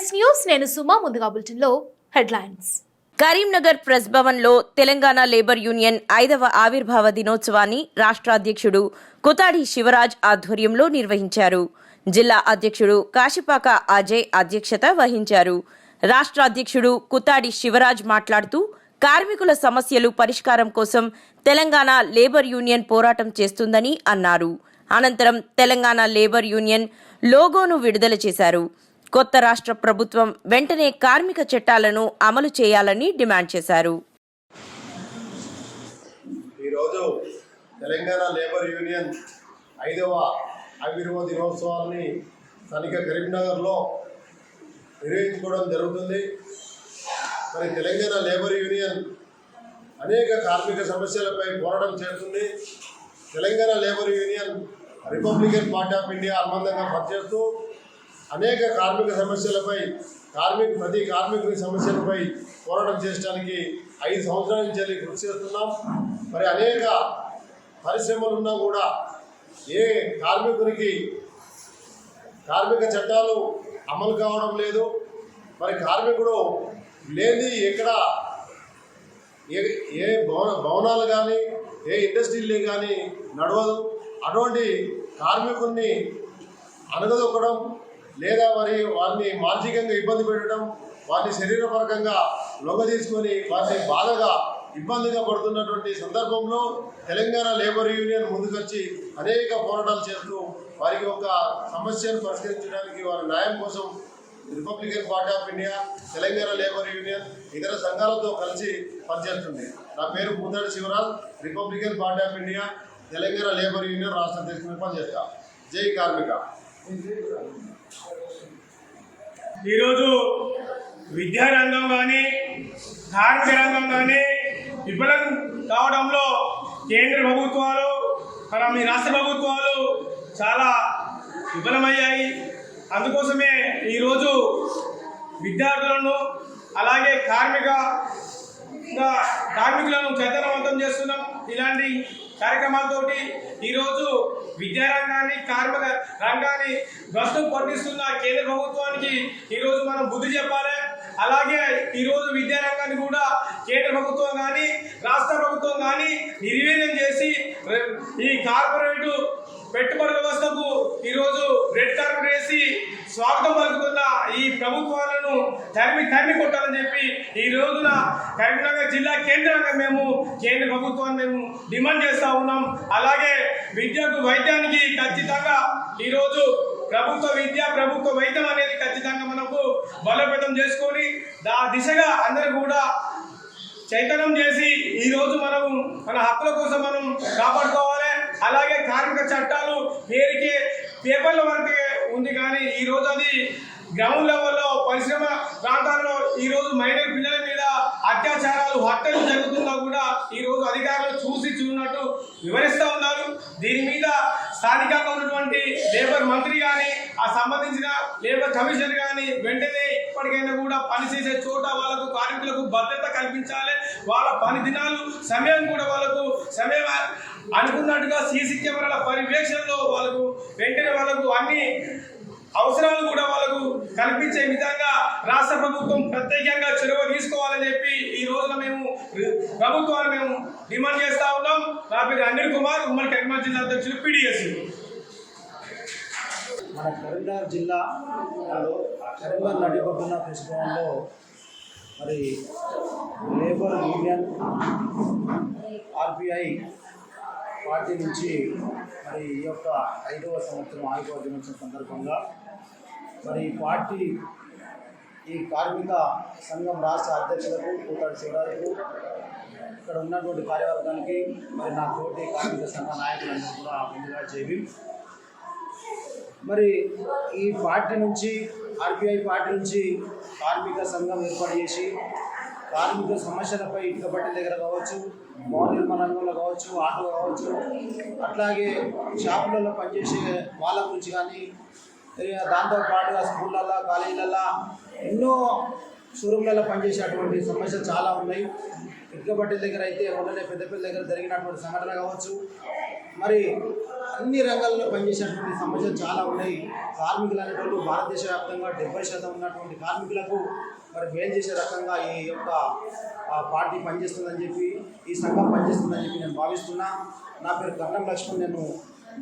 Yes news నేను సుమా ముందుగా బులెటిన్లో హెడ్లైన్స్. కరీంనగర్ ప్రెస్ భవన్లో తెలంగాణ లేబర్ యూనియన్ ఐదవ ఆవిర్భావ దినోత్సవాన్ని రాష్ట్ర అధ్యక్షుడు కుతాడి శివరాజ్ ఆధ్వర్యంలో నిర్వహించారు. జిల్లా అధ్యక్షుడు కాశిపాక అజయ్ అధ్యక్షత వహించారు. రాష్ట్ర అధ్యక్షుడు కుతాడి శివరాజ్ మాట్లాడుతూ కార్మికుల సమస్యలు పరిష్కారం కోసం తెలంగాణ లేబర్ యూనియన్ పోరాటం చేస్తుందని అన్నారు. అనంతరం తెలంగాణ లేబర్ యూనియన్ లోగోను విడుదల చేశారు. కొత్త రాష్ట్ర ప్రభుత్వం వెంటనే కార్మిక చట్టాలను అమలు చేయాలని డిమాండ్ చేశారు. ఈరోజు తెలంగాణ లేబర్ యూనియన్ ఐదవ ఆవిర్భావ దినోత్సవాన్ని స్థానిక కరీంనగర్లో నిర్వహించుకోవడం జరుగుతుంది. మరి తెలంగాణ లేబర్ యూనియన్ అనేక కార్మిక సమస్యలపై పోరాటం చేస్తుంది. Telangana Labour Union Republican Party of India అనుబంధంగా పనిచేస్తూ అనేక కార్మిక సమస్యలపై కార్మిక ప్రతి కార్మికుని సమస్యలపై పోరాటం చేయడానికి ఐదు సంవత్సరాల నుంచి కృషి చేస్తున్నాం. మరి అనేక పరిశ్రమలు ఉన్నా కూడా ఏ కార్మికునికి కార్మిక చట్టాలు అమలు కావడం లేదు. మరి కార్మికుడు లేని ఎక్కడ ఏ ఏ భవన భవనాలు కానీ ఏ ఇండస్ట్రీలు కానీ నడవదు. అటువంటి కార్మికుల్ని అనగదొక్కడం లేదా మరి వారిని మానసికంగా ఇబ్బంది పెట్టడం వారిని శరీరపరకంగా లొంగ తీసుకొని వారిని బాధగా ఇబ్బందిగా పడుతున్నటువంటి సందర్భంలో తెలంగాణ లేబర్ యూనియన్ ముందుకొచ్చి అనేక పోరాటాలు చేస్తూ వారికి ఒక సమస్యను పరిష్కరించడానికి వారి న్యాయం కోసం Republican Party of India Telangana Labour Union ఇతర సంఘాలతో కలిసి పనిచేస్తుంది. నా పేరు Poothadi Sivaraj Republican Party of India Telangana Labour Union రాష్ట్ర అధ్యక్షుడిగా పనిచేస్తా. జై కార్మిక. ఈరోజు విద్యారంగం కానీ కార్మిక రంగం కానీ విఫలం కావడంలో కేంద్ర ప్రభుత్వాలు మన మీ రాష్ట్ర ప్రభుత్వాలు చాలా విఫలమయ్యాయి. అందుకోసమే ఈరోజు విద్యార్థులను అలాగే కార్మిక కార్మికులను చైతన్యవంతం చేస్తున్నాం. ఇలాంటి కార్యక్రమాలతోటి ఈరోజు విద్యారంగాన్ని కార్మిక రంగాన్ని భ్రష్టం పట్టిస్తున్న కేంద్ర ప్రభుత్వానికి ఈరోజు మనం బుద్ధి చెప్పాలి. అలాగే ఈరోజు విద్యారంగాన్ని కూడా కేంద్ర ప్రభుత్వం కానీ రాష్ట్ర ప్రభుత్వం కానీ నిర్వీర్యం చేసి ఈ కార్పొరేటు పెట్టుబడి వ్యవస్థకు ఈరోజు రెడ్ కార్పెట్ వేసి స్వాగతం పలుకుతున్న ఈ ప్రభుత్వాలను తరిమి తరిమి కొట్టాలని చెప్పి ఈ రోజున కరీంనగర్ జిల్లా కేంద్రంగా మేము కేంద్ర ప్రభుత్వాన్ని మేము డిమాండ్ చేస్తూ ఉన్నాం. అలాగే విద్యకు వైద్యానికి ఖచ్చితంగా ఈరోజు ప్రభుత్వ విద్య ప్రభుత్వ వైద్యం అనేది ఖచ్చితంగా మనకు బలోపేతం చేసుకొని దా దిశగా అందరూ కూడా చైతన్యం చేసి ఈరోజు మనము మనం మన హక్కుల కోసం మనం కాపాడుకోవాలి. అలాగే కార్మిక చట్టాలు పేరుకే పేపర్ల వరకే ఉంది కానీ ఈ రోజు అది గ్రౌండ్ లెవెల్లో పరిశ్రమ ప్రాంతాల్లో ఈ రోజు మైనర్ పిల్లల మీద అత్యాచారాలు హత్యలు జరుగుతున్నా కూడా ఈ రోజు అధికారులు చూసి చూడనట్టు వివరిస్తూ ఉన్నారు. దీని మీద స్థానికంగా ఉన్నటువంటి లేబర్ మంత్రి కానీ ఆ సంబంధించిన లేబర్ కమిషనర్ కానీ వెంటనే ఇప్పటికైనా కూడా పనిచేసే చోట వాళ్ళకు కార్మికులకు భద్రత కల్పించాలి. వాళ్ళ పని దినాలు సమయం కూడా వాళ్ళకు సమయం అనుకున్నట్టుగా సీసీ కెమెరాల పర్యవేక్షణలో వాళ్ళకు వెంటనే వాళ్ళకు అన్ని అవసరాలు కూడా వాళ్ళకు కల్పించే విధంగా రాష్ట్ర ప్రభుత్వం ప్రత్యేకంగా చొరవ తీసుకోవాలని చెప్పి ఈ రోజున మేము ప్రభుత్వాన్ని మేము డిమాండ్ చేస్తా ఉన్నాం. నా పేరు అనిల్ కుమార్ ఉమ్మడి కరీంనగర్ జిల్లా అధ్యక్షులు పిడిఎస్. మన కరీంనగర్ జిల్లాలో కరీంనగర్ నడిపడుతున్న ప్రెస్ భవన్లో మరి లేబర్ యూనియన్ ఆర్బీఐ పార్టీ నుంచి మరి ఈ యొక్క ఐదవ సంవత్సరం ఆయుధ దినోత్సవం సందర్భంగా మరి ఈ పార్టీ ఈ కార్మిక సంఘం రాష్ట్ర అధ్యక్షులకు కూటాడు శివరాజుకు ఇక్కడ ఉన్నటువంటి కార్యవర్గానికి మరి నా తోటి కార్మిక సంఘ నాయకులందరూ కూడా ముందుగా చేవి మరి ఈ పార్టీ నుంచి ఆర్బీఐ పార్టీ నుంచి కార్మిక సంఘం ఏర్పాటు చేసి కార్మిక సమస్యలపై ఇటుక బట్టల దగ్గర కావచ్చు భవన నిర్మాణ రంగంలో కావచ్చు ఆటో కావచ్చు అట్లాగే షాపులలో పనిచేసే వాళ్ళ గురించి కానీ దాంతో పాటుగా స్కూళ్ళల్లో కాలేజీలలో ఎన్నో షోరూమ్లలో పనిచేసేటువంటి సమస్యలు చాలా ఉన్నాయి. ఇటుకబట్టి దగ్గర అయితే ఉండలే పెద్దపల్లి దగ్గర జరిగినటువంటి సంఘటన కావచ్చు. మరి అన్ని రంగాల్లో పనిచేసేటువంటి సమస్యలు చాలా ఉన్నాయి. కార్మికులు అనేటువంటి భారతదేశ వ్యాప్తంగా డెబ్బై శాతం ఉన్నటువంటి కార్మికులకు మరి మేలు చేసే రకంగా ఈ యొక్క పార్టీ పనిచేస్తుందని చెప్పి ఈ సంఘం పనిచేస్తుందని చెప్పి నేను భావిస్తున్నా. నా పేరు కన్నం లక్ష్మణ్. నేను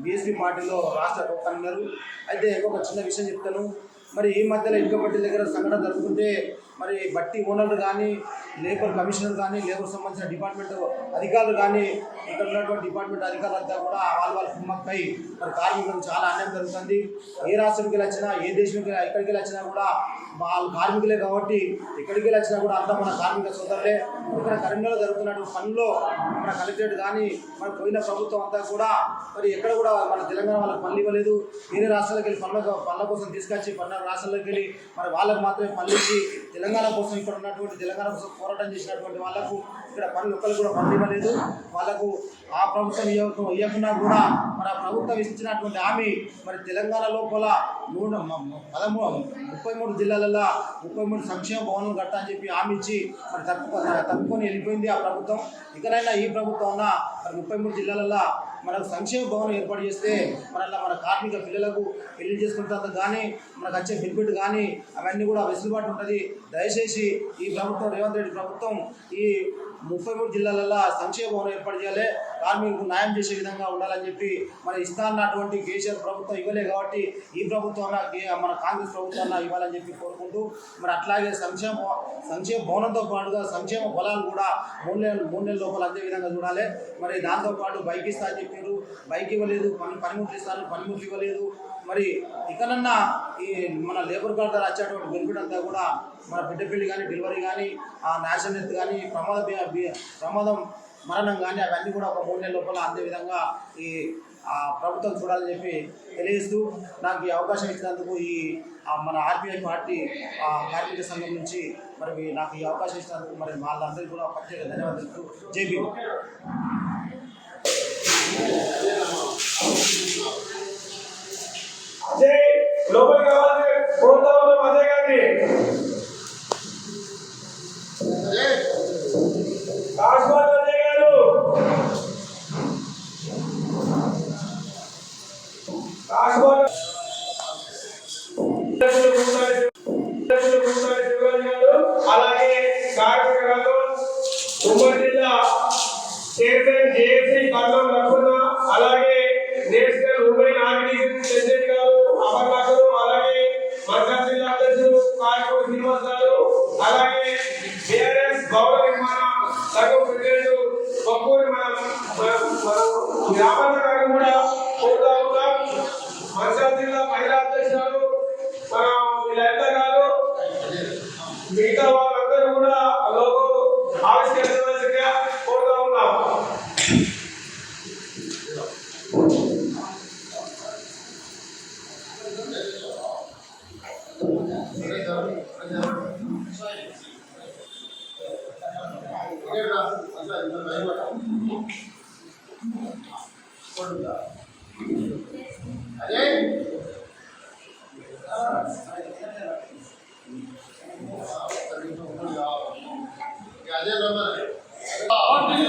బీఎస్పీ పార్టీలో రాష్ట్ర కన్వీనరు అయితే ఒక చిన్న విషయం చెప్తాను. మరి ఈ మధ్యలో ఇటుకబట్టి దగ్గర సంఘటన జరుగుతుంటే మరి బట్టి ఓనర్లు కానీ లేబర్ కమిషనర్ కానీ లేబర్ సంబంధించిన డిపార్ట్మెంట్ అధికారులు కానీ ఇక్కడ ఉన్నటువంటి డిపార్ట్మెంట్ అధికారులంతా కూడా వాళ్ళ వాళ్ళ కుమ్మక్కై మరి కార్మికులకు చాలా అన్యాయం జరుగుతుంది. ఏ రాష్ట్రానికి వచ్చినా ఏ దేశంకి ఎక్కడికి వెళ్ళి వచ్చినా కూడా వాళ్ళ కార్మికులే కాబట్టి ఎక్కడికి వెళ్ళి వచ్చినా కూడా అంతా మన కార్మిక సోదరులే. ఇక్కడ కరీంనగర్లో జరుగుతున్నటువంటి పనుల్లో మన కలెక్టరేట్ కానీ మన పోయిన ప్రభుత్వం అంతా కూడా మరి ఎక్కడ కూడా మన తెలంగాణ వాళ్ళకి పనులు ఇవ్వలేదు. వేరే రాష్ట్రాలకు వెళ్ళి పనుల పనుల కోసం తీసుకొచ్చి పనుల రాష్ట్రాలకు వెళ్ళి మరి వాళ్ళకు మాత్రమే పనులు తెలంగాణ కోసం ఇక్కడ ఉన్నటువంటి తెలంగాణ కోసం పోరాటం చేసినటువంటి వాళ్ళకు ఇక్కడ పనులు ఒక్కరు కూడా పనులు ఇవ్వలేదు. వాళ్ళకు ఆ ప్రభుత్వం ఇవ్వకుండా కూడా మన ప్రభుత్వం ఇచ్చినటువంటి హామీ మరి తెలంగాణ లోపల నూట పదమూడు ముప్పై మూడు జిల్లాలలో ముప్పై మూడు సంక్షేమ భవనాలు కట్ట అని చెప్పి హామీ ఇచ్చి మరి తప్పు తప్పుకొని వెళ్ళిపోయింది ఆ ప్రభుత్వం. ఇకనైనా ఈ ప్రభుత్వం ఉన్న మరి ముప్పై మూడు జిల్లాలలో మనకు సంక్షేమ భవనం ఏర్పాటు చేస్తే మన మన కార్మిక పిల్లలకు పెళ్ళి చేసుకుంటారు కానీ మనకు వచ్చే బెనిఫిట్ కానీ అవన్నీ కూడా వెసులుబాటు ఉంటుంది. దయచేసి ఈ ప్రభుత్వం రేవంత్ రెడ్డి ప్రభుత్వం ఈ ముప్పై మూడు జిల్లాలలో సంక్షేమ భవనం ఏర్పాటు చేయాలి. కార్మికులకు న్యాయం చేసే విధంగా ఉండాలని చెప్పి మన ఇస్తా అన్నటువంటి కేసీఆర్ ప్రభుత్వం ఇవ్వలే కాబట్టి ఈ ప్రభుత్వం మన కాంగ్రెస్ ప్రభుత్వం అన్నా ఇవ్వాలని చెప్పి కోరుకుంటూ మరి అట్లాగే సంక్షేమ సంక్షేమ భవనంతో పాటుగా సంక్షేమ బలాలు కూడా మూడు నెలలు మూడు నెలల లోపల అందే విధంగా చూడాలి. మరి దాంతోపాటు బైక్ ఇస్తా అని చెప్పారు. బైక్ ఇవ్వలేదు పని పనిముట్లు ఇస్తారు పనిముట్లు ఇవ్వలేదు. మరి ఇకనన్నా ఈ మన లేబర్ కార్డు ద్వారా వచ్చేటువంటి బెనిఫిట్ అంతా కూడా మన బిడ్డ పెళ్ళి కానీ డెలివరీ కానీ ఆ నేషనల్ హెల్త్ కానీ ప్రమాద ప్రమాదం మరణం కానీ అవన్నీ కూడా ఒక మూడు నెలల లోపల అందే విధంగా ఈ ప్రభుత్వం చూడాలని చెప్పి తెలియజేస్తూ నాకు ఈ అవకాశం ఇచ్చినందుకు ఈ మన ఆర్బీఐ పార్టీ ఆ, కార్మిక సంఘం నుంచి మరి నాకు ఈ అవకాశం ఇచ్చినందుకు మరి వాళ్ళందరికీ కూడా ప్రత్యేక ధన్యవాదాలు. జేబీ జై లోపలికి అదే అదే